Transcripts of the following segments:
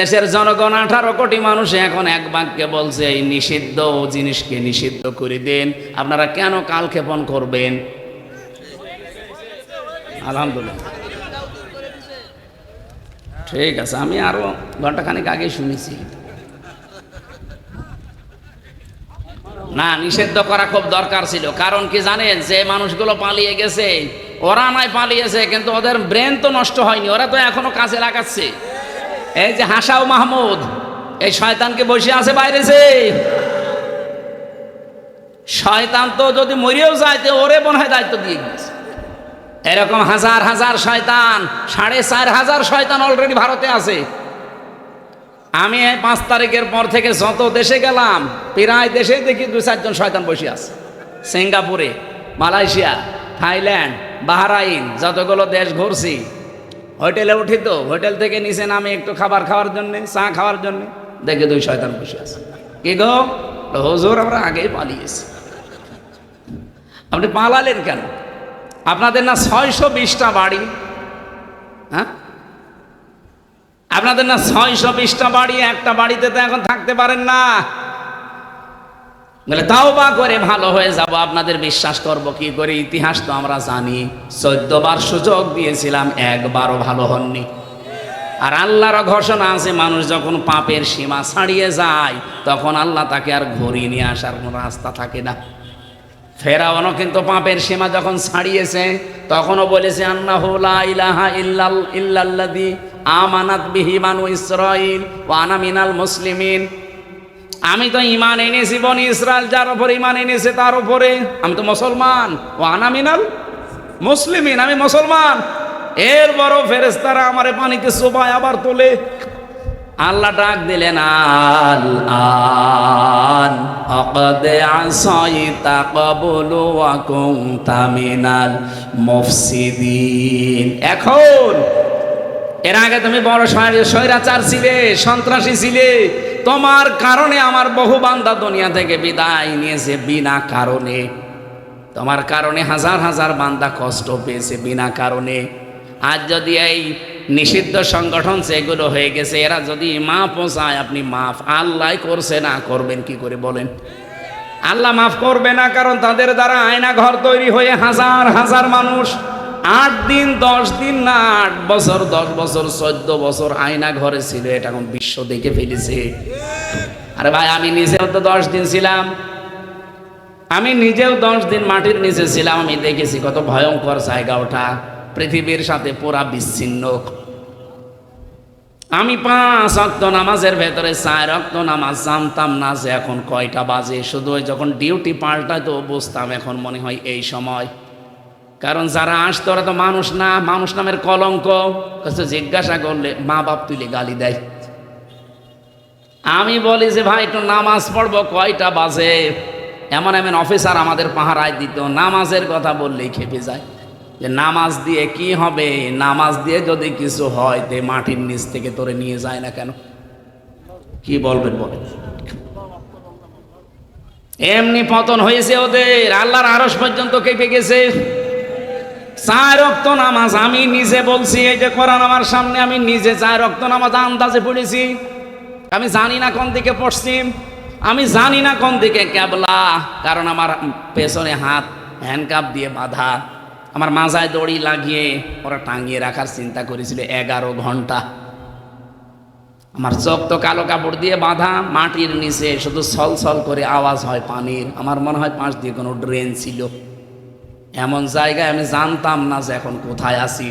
দেশের জনগণ আঠারো কোটি মানুষ এখন এক বাক্যে বলছে, এই নিষিদ্ধ জিনিসকে নিষিদ্ধ করে দেন। আপনারা কেন কালক্ষেপণ করবেন? আলহামদুলিল্লাহ। ঠিক আছে, আমি আরও ঘন্টাখানিক আগে শুনেছি। না, নিষিদ্ধ করা খুব দরকার ছিল। কারণ কি জানেন, যে মানুষগুলো পালিয়ে গেছে, ওরা নয় পালিয়েছে, কিন্তু ওদের ব্রেন তো নষ্ট হয়নি, ওরা তো এখনও কাজে লাগাচ্ছে। এই যে হাসাও মাহমুদ, এই শয়তানকে বসে আছে বাইরে যে। শয়তান তো যদি মরিয়েও যায়, তো ওরে মনে হয় দায়িত্ব দিয়ে গেছে। এরকম হাজার হাজার শয়তান, সাড়ে চার হাজার শয়তান অলরেডি ভারতে আছে। আমি এই পাঁচ তারিখের পর থেকে যত দেশে গেলাম, প্রায় দেশে দেখি দু চারজন শয়তান বসে আছে। সিঙ্গাপুরে, মালয়েশিয়া, থাইল্যান্ড, বাহরাইন, যতগুলো দেশ ঘুরছি হোটেলে উঠি তো, হোটেল থেকে নিচে নামে একটু খাবার খাওয়ার জন্যে, চা খাওয়ার জন্যে, দেখে দুই শয়তান বসে আছে। কি গো? হুজুর, আমরা আগেই পালিয়েছি। আপনি পালালেন কেন? আপনাদের না ছয়শো বিশটা বাড়ি হ্যাঁ? আপনাদের না ছয়শো বিশটা বাড়ি, একটা বাড়িতে তো এখন থাকতে পারেন না। বলে তাও বা করে ভালো হয়ে যাব, আপনাদের বিশ্বাস করব, কি করে? ইতিহাস তো আমরা জানি। চোদ্দবার সুযোগ দিয়েছিলাম, একবারও ভালো হননি। আর আল্লাহর ঘোষণা আছে, মানুষ যখন পাপের সীমা ছাড়িয়ে যায়, তখন আল্লাহ তাকে আর ঘুরিয়ে নিয়ে আসার কোনো রাস্তা থাকে না। ফেরাওয়ানও কিন্তু পাপের সীমা যখন ছাড়িয়েছে, তখনও বলেছে লা ইলাহা ইল্লাল, ইল্লাল্লাযী আমানাত বিহি বানু ইসরাঈল ওয়া আনা মিনাল মুসলিমিন। আমি তো ইমান এনেছি, বনি ইসরায়েল যার উপর ইমান এনেছে, তার উপরে। আমি তো মুসলমান। ও আনামিনাল মুসলিমিন, আমি মুসলমান। এর বড় ফেরেস্তারা আমার পানিতে চোবায় আবার তোলে। আল্লাহ ডাক দিলেন, আল আন, অকদ আসাইতা কবলু ওয়া কুনতা মিনাল মুফসিদিন। এখন, এর আগে তুমি বড় স্বৈ- স্বৈরাচার ছিলে, সন্ত্রাসী ছিলে। তোমার কারণে আমার বহু বান্দা দুনিয়া থেকে বিদায় নিয়েছে, বিনা কারণে। তোমার কারণে হাজার হাজার বান্দা কষ্ট পেয়েছে, বিনা কারণে। আজ যদি এই নিষিদ্ধ সংগঠন সেগুলো হয়ে গেছে, এরা যদি মাফ চায়, আপনি মাফ। আল্লাহ করছে না, করবেন কি করে বলেন? আল্লাহ মাফ করবে না, কারণ তাদের দ্বারা আয়না ঘর তৈরি হয়ে হাজার হাজার মানুষ আট দিন, দশ দিন না আট বছর, দশ বছর, চোদ্দ বছর আয়না ঘরে ছিল, এটা এখন বিশ্ব দেখে ফেলেছে। আরে ভাই, আমি নিজেও তো দশ দিন ছিলাম। আমি নিজেও দশ দিন মাটির নিচে ছিলাম, আমি দেখেছি কত ভয়ঙ্কর জায়গা ওঠা পৃথিবীর সাথে পুরা বিচ্ছিন্ন। আমি পাঁচ অক্ত নামাজের ভেতরে, চার অক্ত নামাজ জানতাম না যে এখন কয়টা বাজে। শুধু যখন ডিউটি পাল্টায় তো বুঝতাম এখন মনে হয় এই সময়। কারণ যারা আসতো, ওরা তো মানুষ না, মানুষ নামের কলঙ্ক। জিজ্ঞাসা করলে, মা বাপ তুলে গালি দেয়? আমি বলি যে, ভাই, একটু নামাজ পড়ব, কয়টা বাজে? এমন এমন অফিসার আমাদের পাহারায় দিত। নামাজের কথা বললেই খেপে যায়। যে, নামাজ দিয়ে কি হবে? নামাজ দিয়ে যদি কিছু হয়, তে মাটির নিচ থেকে তোরে নিয়ে যায় না কেন? কি বলবেন বলেন? এমনি পতন হয়েছে ওদের। আল্লাহর আরস পর্যন্ত কেঁপে গেছে। চার রক্ত নামাজ, আমি নিজে বলছি, এই যে কোরআন আমার সামনে, আমি নিজে চার রক্ত নামাজ আন্দাজে পড়েছি। আমি জানি না কোন দিকে পশ্চিম আমি জানি না কোন দিকে ক্যাবলা, কারণ আমার পেছনে হাত হ্যান্ডকাপ দিয়ে বাঁধা। আমার মাজায় দড়ি লাগিয়ে ওরা টাঙিয়ে রাখার চিন্তা করেছিল, এগারো ঘণ্টা। আমার চোখ তো কালো কাপড় দিয়ে বাঁধা, মাটির নিচে শুধু ছল ছল করে আওয়াজ হয় পানির। আমার মনে হয় পাশ দিয়ে কোনো ড্রেন ছিল। এমন জায়গায় আমি জানতাম না যে এখন কোথায় আছি।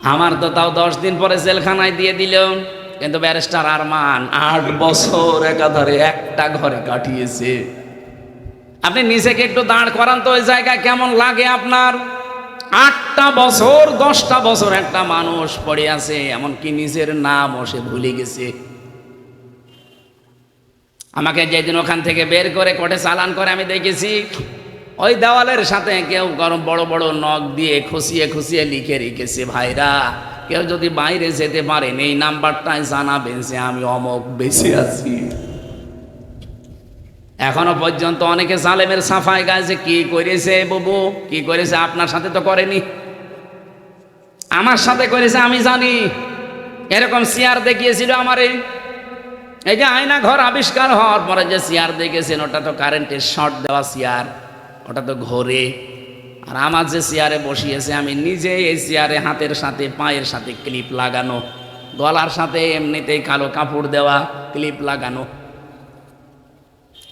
আমার তো তাও দশ দিন পরে জেলখানায় দিয়ে দিল, কিন্তু ব্যারিস্টার আরমান আট বছর একাধারে একটা ঘরে কাটিয়েছে। আপনি নিজেকে একটু দাঁড় করান তো, ওই জায়গায় কেমন লাগে আপনার? আটটা বছর, দশটা বছর একটা মানুষ পড়ে আছে, এমনকি নিজের নাম সে ভুলে গেছে। আমাকে যেদিন ওখান থেকে বের করে কোর্টে চালান করে আমি দেখেছি ওই দেওয়ালের সাথে কেউ গরম বড় বড় নখ দিয়ে খুশিয়ে খুশিয়ে লিখে রেখেছে, ভাইরা, কেউ যদি বাইরে যেতে পারেন এই নাম্বারটাই জানাবেন যে আমি অমক বেঁচে আছি। এখনও পর্যন্ত অনেকে সালেমের সাফাই গাছে কি করেছে বাবু? কি করেছে? আপনার সাথে তো করেনি। আমার সাথে করেছে, আমি জানি। এরকম চেয়ার দেখিয়েছিল আমারে। এই যে আয়না ঘর আবিষ্কার হওয়ার পরে যে চেয়ার দেখেছেন, ওটা তো কারেন্টের শর্ট দেওয়া চেয়ার ওটা তো ঘোরে। আর আমার যে চেয়ারে বসিয়েছে, আমি নিজে এই চেয়ারে হাতের সাথে, পায়ের সাথে ক্লিপ লাগানো। গলার সাথে এমনিতেই কালো কাপড় দেওয়া, ক্লিপ লাগানো।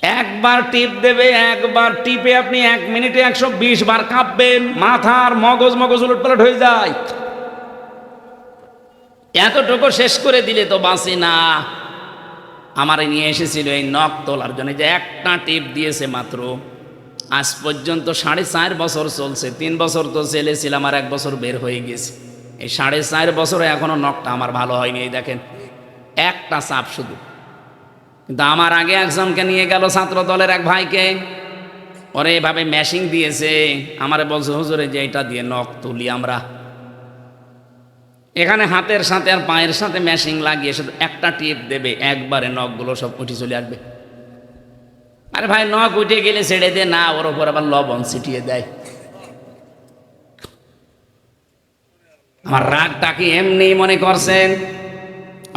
একবার টিপ দেবে, একবার টিপে আপনি এক মিনিটে একশো বিশ বার কাঁপবেন। মাথার মগজ মগজ উলটপালট হয়ে যায়। এতটুকু শেষ করে দিলে তো বাঁচি না। আমার নিয়ে এসেছিল এই নখ তোলার জন্য যে একটা টিপ দিয়েছে মাত্র। আজ পর্যন্ত সাড়ে চার বছর চলছে। তিন বছর তো ছেলেছিলাম আর এক বছর বের হয়ে গেছে। এই সাড়ে চার বছরে এখনও নখটা আমার ভালো হয়নি, এই দেখেন। একটা চাপ শুধু। কিন্তু আমার আগে একজনকে নিয়ে গেল ছাত্র দলের এক ভাইকে। ওরে এভাবে ম্যাশিং দিয়েছে। আমার বলছে, হুজুরে যে এটা দিয়ে নখ তুলি আমরা। এখানে হাতের সাথে আর পায়ের সাথে ম্যাশিং লাগিয়ে শুধু একটা টিপ দেবে, একবারে নখগুলো সব উঠে চলে আসবে। আরে ভাই, নখ উঠে গেলে ছেড়ে দে। না, ওর ওপর আবার লবণ ছিটিয়ে দেয়। আমার রাগটা কি এমনি মনে করছেন?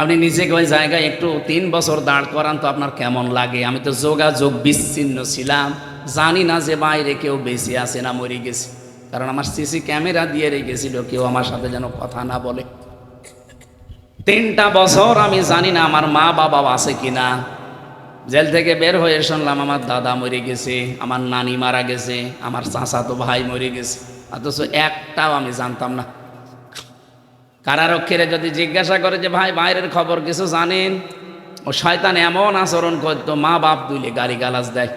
আপনি নিজেকে ওই জায়গায় একটু তিন বছর দাঁড় করান তো আপনার কেমন লাগে? আমি তো যোগাযোগ বিচ্ছিন্ন ছিলাম। জানি না যে বাইরে কেউ বেশি আছে না মরে গেছে। কারণ আমার সিসি ক্যামেরা দিয়ে রেখেছিল, কেউ আমার সাথে যেন কথা না বলে। তিনটা বছর আমি জানি না আমার মা বাবা আছে কিনা। জেল থেকে বের হয়ে শুনলাম, আমার দাদা মরে গেছে, আমার নানি মারা গেছে, আমার চাচাতো ভাই মরে গেছে। অথচ একটাও আমি জানতাম না। কারারক্ষীরা যদি জিজ্ঞাসা করে যে, ভাই, বাইরের খবর কিছু জানেন? ও শয়তান এমন আচরণ করতো, মা বাপ তুলে গাড়ি গালাজ দেয়।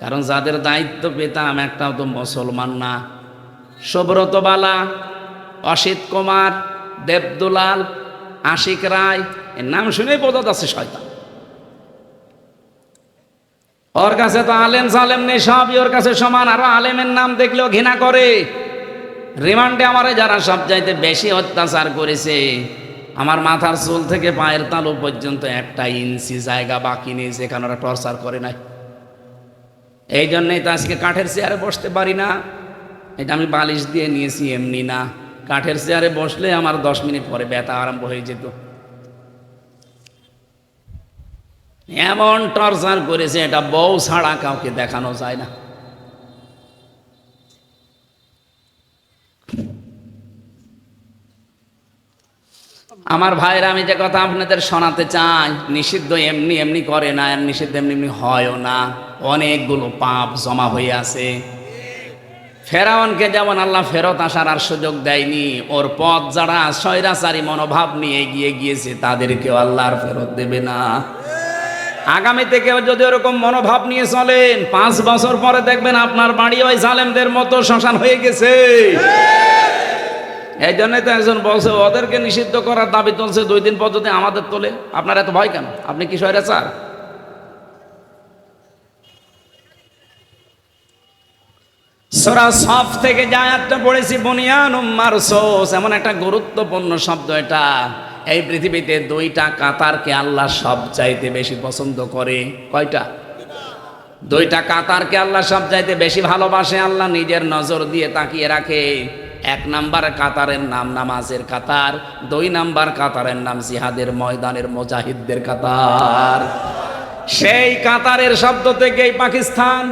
কারণ যাদের দায়িত্ব পেতাম, একটাও তো মুসলমান না। সুব্রত বালা অসিত কুমার, দেবদুলাল, আশিক রায়, এর নাম শুনেই বোঝা যাচ্ছে শয়তান। ওর কাছে তো আলেম সালেম নেই, সবই ওর কাছে সমান। আরও আলেমের নাম দেখলেও ঘৃণা করে। রিমান্ডে আমারে যারা সব চাইতে বেশি অত্যাচার করেছে, আমার মাথার চুল থেকে পায়ের তালু পর্যন্ত একটা ইঞ্চি জায়গা বাকি নেই, সেখানে ওরা টর্চার করে নাই। এই জন্যই তো আজকে কাঠের চেয়ারে বসতে পারি না। এটা আমি বালিশ দিয়ে নিয়েছি, এমনি না। কাঠের চেয়ারে বসলে আমার দশ মিনিট পরে ব্যথা আরম্ভ হয়ে যেত। এমন টর্চার করেছে, এটা বউ ছাড়া কাউকে দেখানো যায় না। আমার ভাইরা আমি যে কথা আপনাদের শোনাতে চাই, নিষিদ্ধ এমনি এমনি করে না, আর নিষিদ্ধ এমনি এমনি হয়ও না। অনেকগুলো পাপ জমা হয়ে আছে। ফেরাউনকে যেমন আল্লাহ ফেরত আসার আর সুযোগ দেয়নি, ওর পথ যারা স্বৈরাচারী মনোভাব নিয়ে এগিয়ে গিয়েছে, তাদেরকেও আল্লাহ আর ফেরত দেবে না। আগামীতে কেউ যদি ওরকম মনোভাব নিয়ে চলেন, পাঁচ বছর পরে দেখবেন আপনার বাড়ি ওই জালেমদের মতো শ্মশান হয়ে গেছে। এই জন্যই তো একজন বলছে, ওদেরকে নিষিদ্ধ করার দাবি তুলছে, দুই দিন পর আমাদের তোলে, আপনার এত ভয় কেন? আপনি কি স্বৈরাচার? সোরা সফ থেকে যে আয়াতটা পড়েছি বনিয়ান উম্মার সোস এমন একটা গুরুত্বপূর্ণ শব্দ এটা। এই পৃথিবীতে দুইটা কাতারকে আল্লাহ সব চাইতে বেশি পছন্দ করে। কয়টা? দুইটা কাতারকে আল্লাহ সব চাইতে বেশি ভালোবাসে, আল্লাহ নিজের নজর দিয়ে তাকিয়ে রাখে। এক নাম্বার কাতারের নাম নামাজের কাতার, দুই নাম্বার কাতারের নাম জিহাদের ময়দানের মুজাহিদদের কাতার। সেই কাতারের শব্দ থেকেই পাকিস্তান,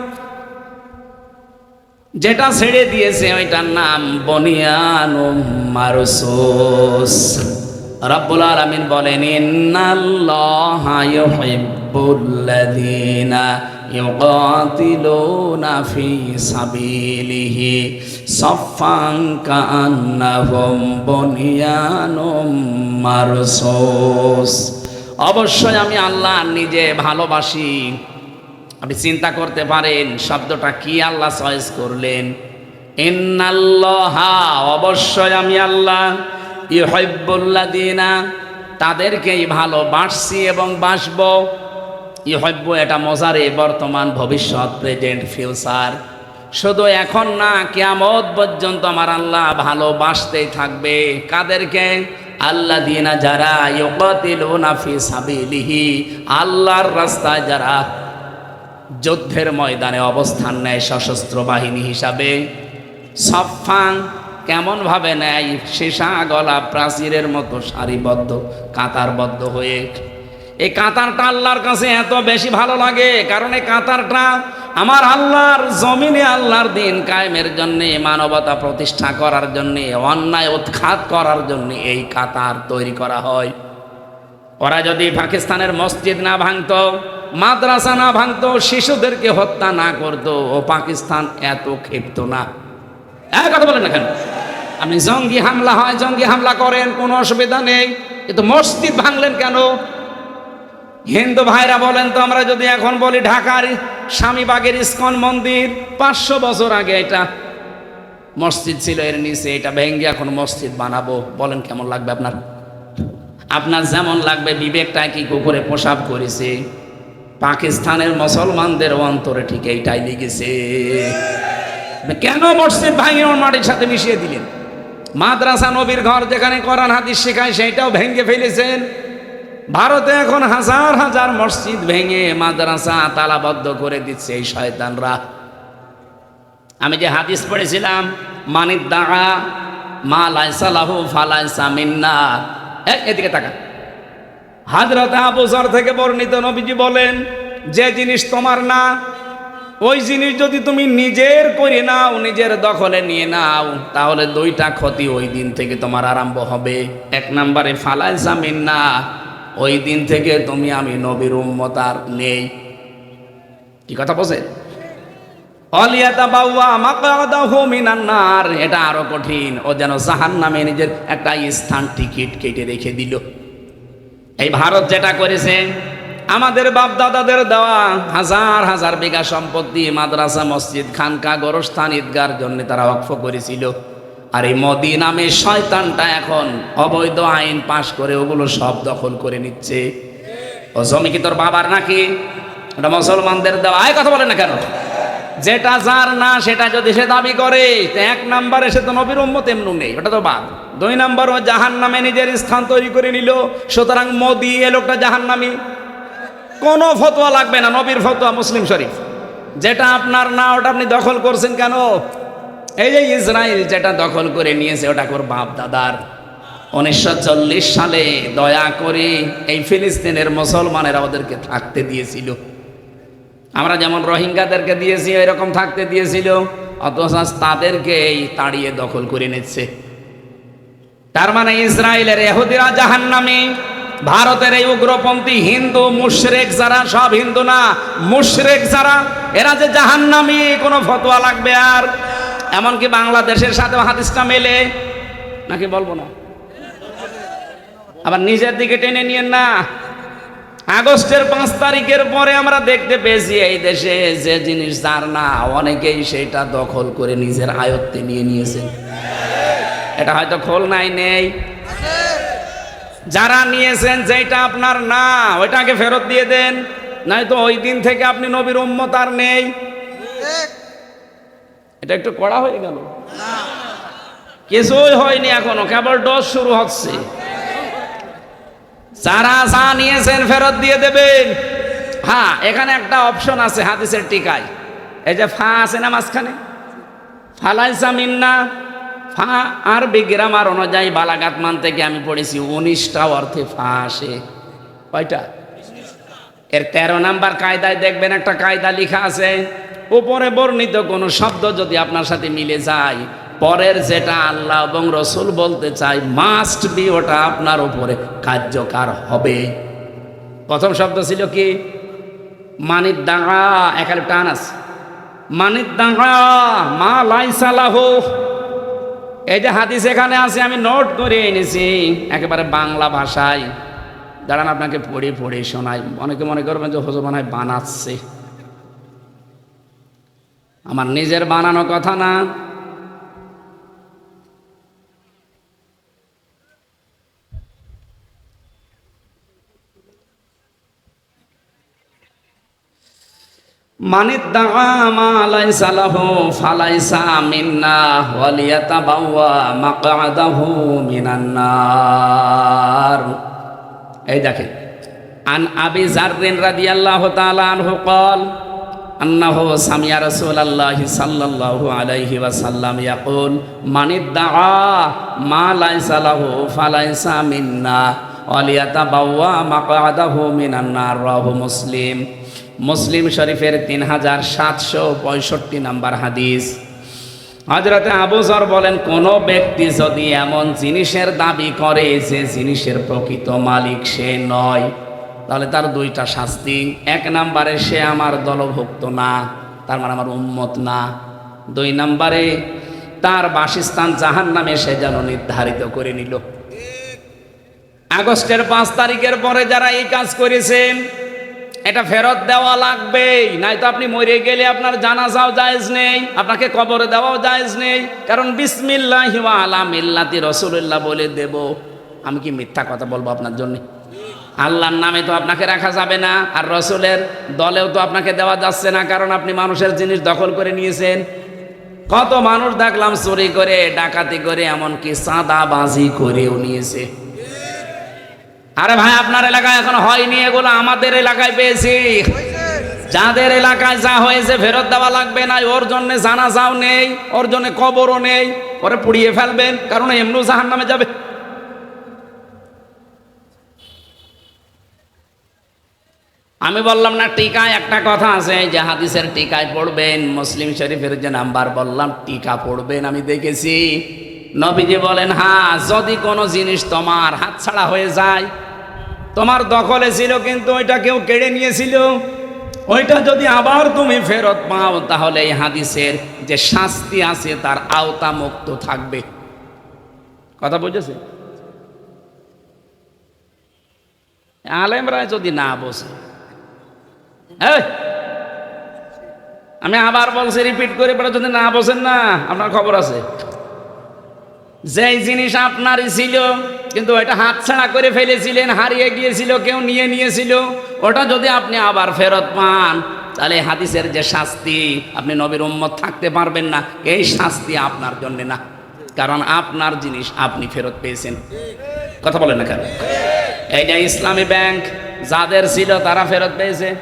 যেটা ছেড়ে দিয়েছে, ওইটার নাম বনিয়ানুম মারসুস। রব্বুল আলামিন বলেন অবশ্যই আমি আল্লাহ নিজে ভালোবাসি। আপনি চিন্তা করতে পারেন, শব্দটা কি আল্লাহ চয়েস করলেন? ইন্নাল্লাহা, অবশ্যই আমি আল্লাহ ইহব্বুল্লা দিনা তাদেরকেই ভালোবাসছি এবং বাসব। ইহব্য এটা মজারে বর্তমান ভবিষ্যৎ, প্রেজেন্ট, ফিউচার। শুধু এখন না, কেয়ামত পর্যন্ত আমার আল্লাহ ভালোবাসতেই থাকবে। কাদেরকে? আল্লাহ দিনা যারা ইউকাতিলুনা ফি সাবিলিহি, আল্লাহর রাস্তায় যারা যুদ্ধের ময়দানে অবস্থান নেয় সশস্ত্র বাহিনী হিসাবে। সফাং কেমন ভাবে নেয়? শেষা গলা প্রাচীরের মতো সারিবদ্ধ, কাতারবদ্ধ হয়ে। এই কাতারটা আল্লাহর কাছে এত বেশি ভালো লাগে, কারণ এই কাতারটা আমার আল্লাহর জমিনে আল্লাহর দিন কায়েমের জন্যে, মানবতা প্রতিষ্ঠা করার জন্যে, অন্যায় উৎখাত করার জন্যে এই কাতার তৈরি করা হয়। ওরা যদি পাকিস্তানের মসজিদ না ভাঙতো, মাদ্রাসা না ভাঙতো, শিশুদেরকে হত্যা না করতো, ও পাকিস্তান এত ক্ষিপ্ত না। এক কথা বলেন না কেন? আপনি জঙ্গি হামলা হয়, জঙ্গি হামলা করেন, কোনো অসুবিধা নেই। কিন্তু মসজিদ ভাঙলেন কেন? হিন্দু ভাইরা বলেন তো, আমরা যদি এখন বলি ঢাকার স্বামীবাগের ইস্কন মন্দির, পাঁচশো বছর আগে এটা মসজিদ ছিল, এর নিচে এটা ভেঙ্গে এখন মসজিদ বানাবো। বলেন কেমন লাগবে আপনার? আপনার যেমন লাগবে বিবেকটা কি কুকুরে পোশাক করেছে? পাকিস্তানের মুসলমানদের অন্তরে ঠিক এইটাই লিখেছে কেন মসজিদ ভাঙিয়ে ওর মাটির সাথে মিশিয়ে দিলেন? মাদ্রাসা নবীর ঘর যেখানে করান হাদিস শেখায়, সেইটাও ভেঙে ফেলেছেন। ভারতে এখন হাজার হাজার মসজিদ ভেঙে মাদ্রাসা তালাবদ্ধ করে দিচ্ছে এই শয়তানরা। আমি যে হাদিস পড়েছিলাম, মানিক দাঁড়া মা লাইসালাহু ফালাইসা মিন্না। এদিকে তাকা হাজরত আবুজর থেকে বর্ণিত নবীজি বলেন, যে জিনিস তোমার না ওই জিনিস যদি তুমি নিজের করে নাও, নিজের দখলে নিয়ে নাও, তাহলে দুইটা ক্ষতি ওই দিন থেকে তোমার আরম্ভ হবে। এক নম্বরে ফালাই জামিন না, ওই দিন থেকে তুমি আমি নবীর উম্মত আর নেই। কি কথা বলছে? অলিয়াতা বাউয়া মাকাদাহু মিনান নার, এটা আরও কঠিন। ও যেন জাহান্নামে নিজের একটা স্থান টিকিট কেটে রেখে দিল। এই ভারত যেটা করেছে আমাদের বাপ দাদাদের দেওয়া হাজার হাজার বিঘা সম্পত্তি, মাদ্রাসা, মসজিদ, খানকা, গোরস্থান, ঈদগার জন্য তারা অক্ষ করেছিল। আর এই মোদি নামে শয়তানটা এখন অবৈধ আইন পাশ করে ওগুলো সব দখল করে নিচ্ছে। ও জমি কি তোর বাবার নাকি? ওটা মুসলমানদের দেওয়া। আয়, কথা বলে না কেন? যেটা যার না, সেটা যদি সে দাবি করে এক নাম্বারে সে তো নবীর উম্মত এমনু নেই, ওটা তো বাদ। দুই নাম্বার ও জাহান নামে নিজের স্থান তৈরি করে নিল, সুতরাং মোদি এ লোকটা জাহান নামি কোনো ফতোয়া লাগবে না, নবীর ফতোয়া মুসলিম শরীফ। যেটা আপনার না, ওটা আপনি দখল করছেন কেন? এই যে ইসরায়েল যেটা দখল করে নিয়েছে, ওটা কর বাপ দাদার। উনিশশো চল্লিশ সালে দয়া করে এই ফিলিস্তিনের মুসলমানেরা ওদেরকে থাকতে দিয়েছিল। আমরা যেমন রোহিঙ্গাদেরকে দিয়েছি, এরকম থাকতে দিয়েছিল, অথচ আজ তাদেরকেই তাড়িয়ে দখল করে নিচ্ছে। তার মানে ইসরায়েলের এহুদিরা জাহান্নামী। ভারতের এই উগ্রপন্থী হিন্দু, মুশরেক যারা, সব হিন্দু না, মুশরেক যারা, এরা যে জাহান্নামী, কোনো ফতোয়া লাগবে আর? এমনকি বাংলাদেশের সাথে হাদিসটা মেলে। নাকি বলব না? আবার নিজের দিকে টেনে নিয়েন না। আগস্টের পাঁচ তারিখের পরে আমরা দেখতে পেয়েছি এই দেশে যে জিনিস যার না, অনেকেই সেটা দখল করে নিজের আয়ত্তে নিয়ে নিয়েছেন এটা হয়তো খোল নাই নেই। যারা নিয়েছেন যেটা আপনার না, ওইটাকে ফেরত দিয়ে দেন। নাই তো ওই দিন থেকে আপনি নবীর উম্মত আর নেই। এটা একটু কড়া হয়ে গেল। কিছুই হয়নি এখনও, কেবল ডোজ শুরু হচ্ছে। যারা যা নিয়েছেন ফেরত দিয়ে দেবেন। হ্যাঁ এখানে একটা অপশন আছে হাদিসের টিকায়। এই যে ফা আছে না মাঝখানে। ফালাইসা মিন্না ফা আর বিগ্রামার অনুযায়ী বালাগাত মান থেকে আমি পড়েছি উনিশটা অর্থে ফা আসে। কয়টা? এর তেরো নাম্বার কায়দায় দেখবেন একটা কায়দা লেখা আছে, উপরে বর্ণিত কোনো শব্দ যদি আপনার সাথে মিলে যায়, পরের যেটা আল্লাহ এবং রসুল বলতে চাই মাস্ট বি ওটা আপনার উপরে কার্যকার হবে। প্রথম শব্দ ছিল কি? মানির দাঙ্গা এখানে টান আছে। মানির দাঙ্গা মা লাইসালাহ এই যে হাদিস এখানে আছে, আমি নোট করে এনেছি, একেবারে বাংলা ভাষায়। দাঁড়ান, আপনাকে পড়ে পড়ে শোনাই। অনেকে মনে করবেন যে হজর বানায় বানাচ্ছে। আমার নিজের বানানো কথা না। মানিত দামা লাইসা লাহু ফালাইসা মিন্না ওয়ালিয়াতাবাওয়া মাকআদাহু মিনান নার এই দেখেন আন আবি জাররিন রাদিয়াল্লাহু তাআলা আনহু قال আন্নাহু সামিয়া রাসূলুল্লাহ সাল্লাল্লাহু আলাইহি ওয়াসাল্লাম ইয়াকুল মানিদ্দাআ মা লাইসা লাহু ফালাইসা মিন্না রাহু মুসলিম। মুসলিম শরীফের তিন হাজার সাতশো পঁয়ষট্টি নাম্বার হাদিস। হজরতে আবুজর বলেন, কোন ব্যক্তি যদি এমন জিনিসের দাবি করে যে জিনিসের প্রকৃত মালিক সে নয়, তাহলে তার দুইটা শাস্তি। এক নাম্বারে, সে আমার দলভুক্ত না, তার মানে আমার উম্মত না। দুই নাম্বারে, তার বাসস্থান জাহান নামে সে যেন নির্ধারিত করে নিল। আগস্টের পাঁচ তারিখের পরে যারা এই কাজ করেছেন এটা ফেরত দেওয়া লাগবেই নাই তো আপনি মরে গেলে আপনার জানাজাও জায়েজ নেই, আপনাকে কবরে দেওয়াও জায়েজ নেই। কারণ বিসমিল্লাহ আলা মিল্লাতি রসুল্লাহ বলে দেব। আমি কি মিথ্যা কথা বলব আপনার জন্য? আল্লাহর নামে তো আপনাকে রাখা যাবে না, আর রসুলের দলেও তো আপনাকে দেওয়া যাচ্ছে না, কারণ আপনি মানুষের জিনিস দখল করে নিয়েছেন। কত মানুষ দেখলাম চুরি করে, ডাকাতি করে, এমনকি চাঁদাবাজি করেও নিয়েছে। আরে ভাই, আপনার এলাকায় এখন হয়নি এগুলো, আমাদের এলাকায় পেয়েছি। যাদের এলাকায় যা হয়েছে ফেরত দেওয়া লাগবে না, ওর জন্য জানা যাও নেই, ওর জন্য কবরও নেই, ওরে পুড়িয়ে ফেলবেন, কারণ এমনু জাহান নামে যাবে। আমি বললাম, না, টিকায় একটা কথা আছে যে হাদিসের টিকায় পড়বেন, মুসলিম শরীফের যে নাম্বার বললাম, টিকা পড়বেন, আমি দেখেছি। নবীজি বলেন হ্যাঁ যদি কোনো জিনিস তোমার হাতছাড়া হয়ে যায়, তোমার দখলে ছিল কিন্তু ওইটা কেউ কেড়ে নিয়েছিল, ওইটা যদি আবার তুমি ফেরত পাও, তাহলে এই হাদিসের যে শাস্তি আছে তার আওতা মুক্ত থাকবে। কথা বুঝেছে? আলেমরা যদি না বসে আমি আবার বলছি রিপিট করে পরে যদি না বসেন না, আপনার খবর আছে? যেই জিনিস আপনারই ছিল, কিন্তু ওটা হাতছাড়া করে ফেলেছিলেন, হারিয়ে গিয়েছিল, কেউ নিয়ে নিয়েছিল, ওটা যদি আপনি আবার ফেরত পান, তাহলে হাদিসের যে শাস্তি, আপনি নবীর উম্মত থাকতে পারবেন না, এই শাস্তি আপনার জন্য না। কারণ আপনার জিনিস আপনি ফেরত পেয়েছেন। কথা বলেন না কেন? এই যে ইসলামী ব্যাংক, যাদের ছিল তারা ফেরত পেয়েছে।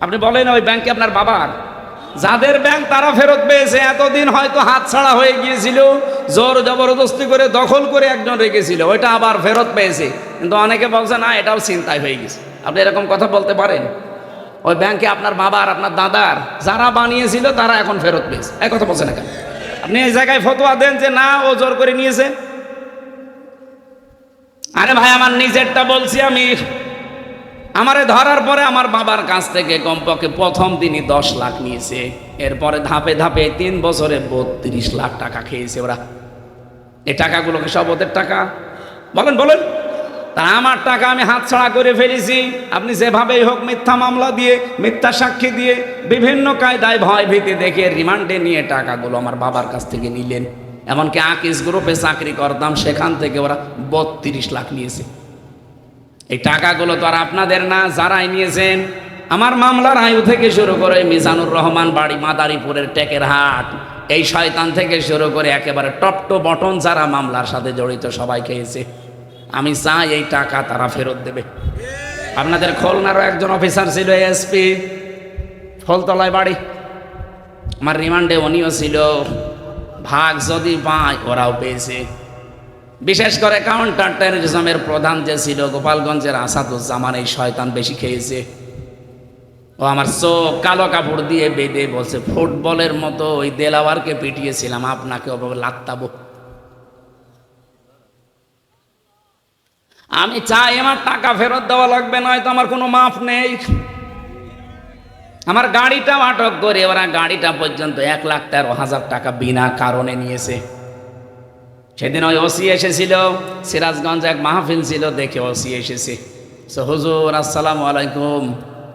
আপনি বলেন, ওই ব্যাংকে আপনার বাবার? যাদের ব্যাংক তারা ফেরত পেয়েছে, এতদিন হয়তো হাত ছাড়া হয়ে গিয়েছিল, জোর জবরদস্তি করে দখল করে একজন রেখেছিল, ওইটা আবার ফেরত পেয়েছে। কিন্তু অনেকে বলছে, না, এটাও চিন্তায় হয়ে গেছে। আপনি এরকম কথা বলতে পারেন? ওই ব্যাংকে আপনার বাবার আপনার দাদার যারা বানিয়েছিল, তারা এখন ফেরত পেয়েছে। এক কথা বলছে না কেন আপনি এই জায়গায় ফতোয়া দেন যে, না, ও জোর করে নিয়েছে। আরে ভাই, আমার নিজেরটা বলছি আমি। আমারে ধরার পরে আমার বাবার কাছ থেকে কমপক্ষে প্রথম দিনই দশ লাখ নিয়েছে। এরপরে ধাপে ধাপে তিন বছরে বত্রিশ লাখ টাকা খেয়েছে ওরা। এই টাকাগুলোকে সব ওদের টাকা? বলেন বলেন। তা আমার টাকা আমি হাতছাড়া করে ফেলেছি। আপনি যেভাবেই হোক মিথ্যা মামলা দিয়ে, মিথ্যা সাক্ষী দিয়ে, বিভিন্ন কায়দায় ভয় ভীতি দেখে রিমান্ডে নিয়ে টাকাগুলো আমার বাবার কাছ থেকে নিলেন। এমনকি আকিস গ্রুপে চাকরি করতাম, সেখান থেকে ওরা বত্রিশ লাখ নিয়েছে। এই টাকাগুলো তো আর আপনাদের না, যারাই নিয়েছেন। আমার মামলার আয়ু থেকে শুরু করে মিজানুর রহমান বাড়ি মাদারীপুরের টেকের হাট, এই শয়তান থেকে শুরু করে একেবারে টপ টু বটন যারা মামলার সাথে জড়িত সবাই খেয়েছে। আমি চাই এই টাকা তারা ফেরত দেবে। আপনাদের খুলনারও একজন অফিসার ছিল এসপি ফলতলায় বাড়ি। আমার রিমান্ডে উনিও ছিল। ভাগ যদি পায়, ওরাও পেয়েছে। বিশেষ করে কাউন্টার টেরোরিজমের প্রধান যে ছিল গোপালগঞ্জের আসাদুজ্জামান, এই শয়তান বেশি খেয়েছে। ও আমার চোখ কালো কাপড় দিয়ে বেঁধে বলছে, ফুটবলের মতো ওই দেলাওয়ারকে পিটিয়েছিলাম, আপনাকে ওভাবে লাত্তাবো। আমি চাই আমার টাকা ফেরত দেওয়া লাগবে, নয়তো আমার কোনো মাফ নেই। আমার গাড়িটা আটক করে, ওরা গাড়িটা পর্যন্ত এক লাখ তেরো হাজার টাকা বিনা কারণে নিয়েছে। সেদিন ওই ওসি এসেছিল, সিরাজগঞ্জ এক মাহফিল ছিল, দেখে ওসি এসেছে। সো হুজুর, আসসালামু আলাইকুম।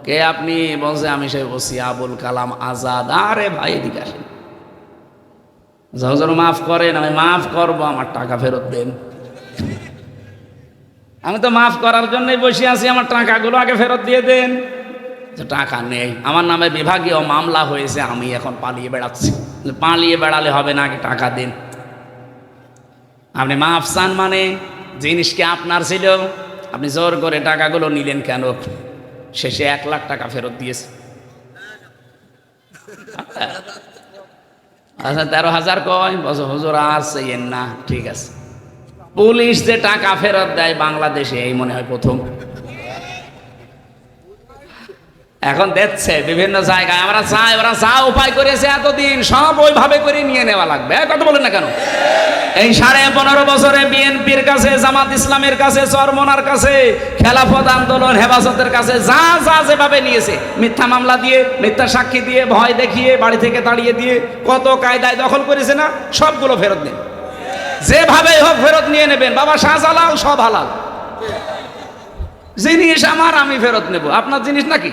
কে আপনি? বলছে, আমি সেই ওসি আবুল কালাম আজাদ। আরে ভাই, এদিকে আসেন। হুজুর, মাফ করেন, আমি মাফ করব, আমার টাকা ফেরত দেন। আমি তো মাফ করার জন্যই বসে আছি, আমার টাকাগুলো আগে ফেরত দিয়ে দেন। টাকা নেই। আমার নামে বিভাগীয় মামলা হয়েছে, আমি এখন পালিয়ে বেড়াচ্ছি। পালিয়ে বেড়ালে হবে না, আগে টাকা দিন। আপনি মাফ চান মানে জিনিসকে আপনার ছিল? আপনি জোর করে টাকাগুলো নিলেন কেন? শেষে এক লাখ টাকা ফেরত দিয়েছে। আচ্ছা তেরো হাজার কয়? বছর হুজুর আর এর না, ঠিক আছে। পুলিশ যে টাকা ফেরত দেয় বাংলাদেশে, এই মনে হয় প্রথম। এখন দেখছে বিভিন্ন জায়গায়, আমরা চাই, ওরা যা উপায় করেছে এতদিন, সব ওইভাবে করে নিয়ে নেওয়া লাগবে। কথা বলেন না কেন? এই সাড়ে পনেরো বছরে বিএনপির কাছে, জামাত ইসলামের কাছে, চরমনার কাছে, খেলাফত আন্দোলন, হেফাজতের কাছে, যা যা যেভাবে নিয়েছে, মিথ্যা মামলা দিয়ে, মিথ্যা সাক্ষী দিয়ে, ভয় দেখিয়ে, বাড়ি থেকে তাড়িয়ে দিয়ে, কত কায়দায় দখল করেছে না, সবগুলো ফেরত নেন। যেভাবে হোক ফেরত নিয়ে নেবেন। বাবা শাহজালাল সব হালাল। জিনিস আমার, আমি ফেরত নেব। আপনার জিনিস নাকি?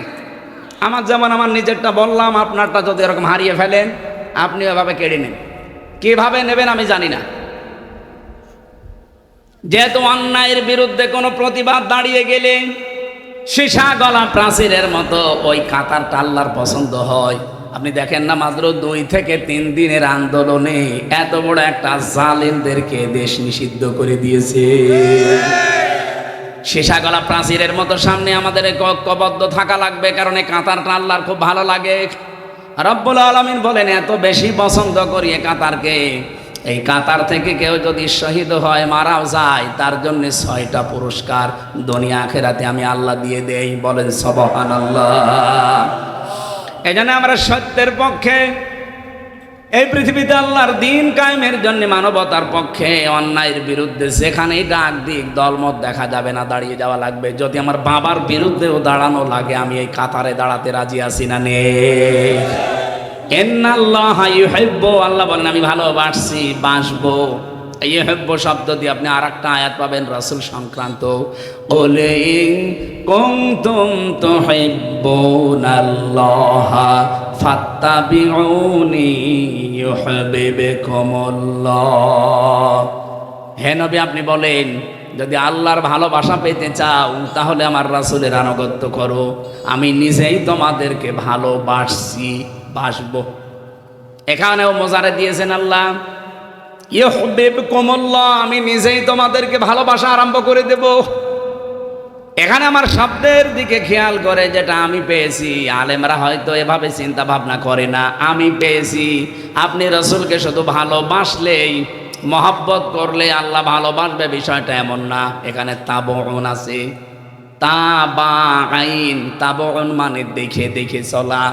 আমার যেমন আমার নিজেরটা বললাম, আপনারটা যদি এরকম হারিয়ে ফেলেন, আপনি এভাবে কেড়ে নেন। কীভাবে নেবেন আমি জানি না। যেহেতু অন্যায়ের বিরুদ্ধে কোনো প্রতিবাদ দাঁড়িয়ে গেলে সীসা গলা প্রাচীরের মতো ওই কাতারটা টাল্লার পছন্দ হয়। আপনি দেখেন না মাত্র দুই থেকে তিন দিনের আন্দোলনে এত বড় একটা জালেমদেরকে দেশ নিষিদ্ধ করে দিয়েছে। সীসাগলা প্রাচীরের মতো সামনে আমাদের ঐক্যবদ্ধ থাকা লাগবে, কারণ এই কাতারটা আল্লাহর খুব ভালো লাগে। রব্বুল আলমিন বলেন, এত বেশি পছন্দ করি এ কাতারকে। এই কাতার থেকে কেউ যদি শহীদ হয়, মারাও যায়, তার জন্য ছয়টা পুরস্কার দুনিয়া আখেরাতে আমি আল্লাহ দিয়ে দেই। বলেন সবহান আল্লাহ এই জন্য আমরা সত্যের পক্ষে এই পৃথিবীতে আল্লাহর দিন কায়েমের জন্য মানবতার পক্ষে অন্যায়ের বিরুদ্ধে যেখানেই ডাক দিক, দলমত দেখা যাবে না, দাঁড়িয়ে যাওয়া লাগবে। যদি আমার বাবার বিরুদ্ধেও দাঁড়ানো লাগে, আমি এই কাতারে দাঁড়াতে রাজি আছি না নে। এন্নাল্লাহ ইউহিব্বু, আল্লাহ বলেন, আমি ভালোবাসছি, বাসবো। ইউহিব্ব শব্দ দিয়ে আপনি আর একটা আয়াত পাবেন, রসুল সংক্রান্ত। ওলে কুনতুম তুহিব্বুনাল্লাহ ফাত্তাবিউনি ইউহিব্বুকুমুল্লাহ। হে নবী, আপনি বলেন, যদি আল্লাহর ভালোবাসা পেতে চাও, তাহলে আমার রাসূলের আনুগত্য করো। আমি নিজেই তোমাদেরকে ভালোবাসছি বাসবো। এখানেও মোজারে দিয়েছেন আল্লাহ আমি নিজেই তোমাদেরকে ভালোবাসা আরম্ভ করে দেব। এখানে আমার শব্দের দিকে খেয়াল করে যেটা আমি পেয়েছি। আলেমরা হয়তো এভাবে চিন্তা ভাবনা করে না, আমি পেয়েছি। আপনি রসুলকে শুধু ভালোবাসলেই, মহাব্বত করলে আল্লাহ ভালোবাসবে, বিষয়টা এমন না। এখানে তাবন আছে। তাবা আইন তাবন মানে দেখে দেখে চলা।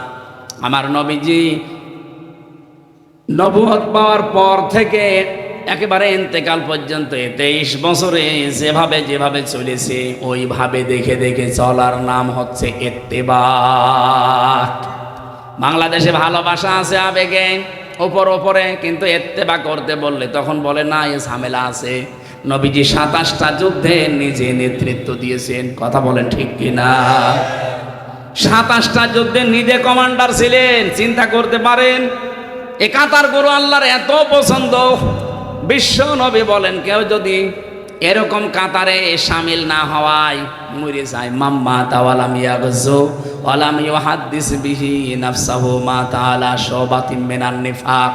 আমার নবীজি নবুয়ত পাওয়ার পর থেকে একেবারে ইন্তেকাল পর্যন্ত তেইশ বছরে যেভাবে যেভাবে চলেছে, ওইভাবে দেখে দেখে চলার নাম হচ্ছে এত্তেবা বাংলাদেশে ভালোবাসা আছে আবেগে, ওপর ওপরে, কিন্তু এত্তেবা করতে বললে তখন বলে, না, এ ঝামেলা আছে। নবীজি সাতাশটা যুদ্ধে নিজে নেতৃত্ব দিয়েছেন, কথা বলেন ঠিক কিনা? সাতাশটা যুদ্ধে নিজে কমান্ডার ছিলেন, চিন্তা করতে পারেন এ কাতার গরু আল্লাহর এত পছন্দ। বিশ্ব নবী বলেন, কেউ যদি এরকম কাতারে সামিল না হওয়ায় মরে যায়। মাম্মা তাওয়ালাম ইয়াগজু ওয়ালাম ইউহাদ্দিস বিহি নাফসাহু মা তাআলা শাবাতিন মিনান নিফাক।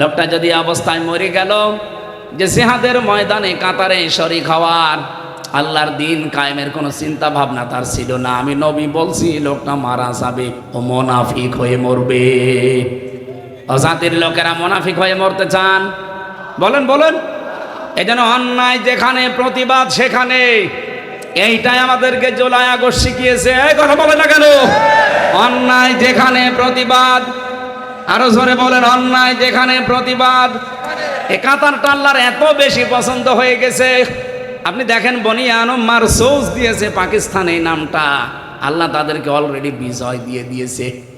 লোকটা যদি অবস্থায় মরে গেল, যে জিহাদের ময়দানে কাতারে শরীক হওয়ার আল্লাহর দিন কায়েমের কোনো চিন্তা ভাবনা তার ছিল না। আমি নবী বলছি, লোকটা মারা যাবে ও মোনাফিক হয়ে মরবে। অজাতির লোকেরা মোনাফিক হয়ে মরতে চান। বলেন বলেন। এই জন্য অন্যায় যেখানে, প্রতিবাদ সেখানে। এইটাই আমাদেরকে জোলাই আগস্ট শিখিয়েছে। এই কথা বলে না কেন? অন্যায় যেখানে, প্রতিবাদ। আরও জোরে বলেন, অন্যায় যেখানে, প্রতিবাদ। এ টাল্লার এত বেশি পছন্দ হয়ে গেছে। আপনি দেখেন বনিয়ানো মারসৌস দিয়েছে পাকিস্তান এই নামটা। আল্লাহ তাদেরকে অলরেডি বিজয় দিয়ে দিয়েছে।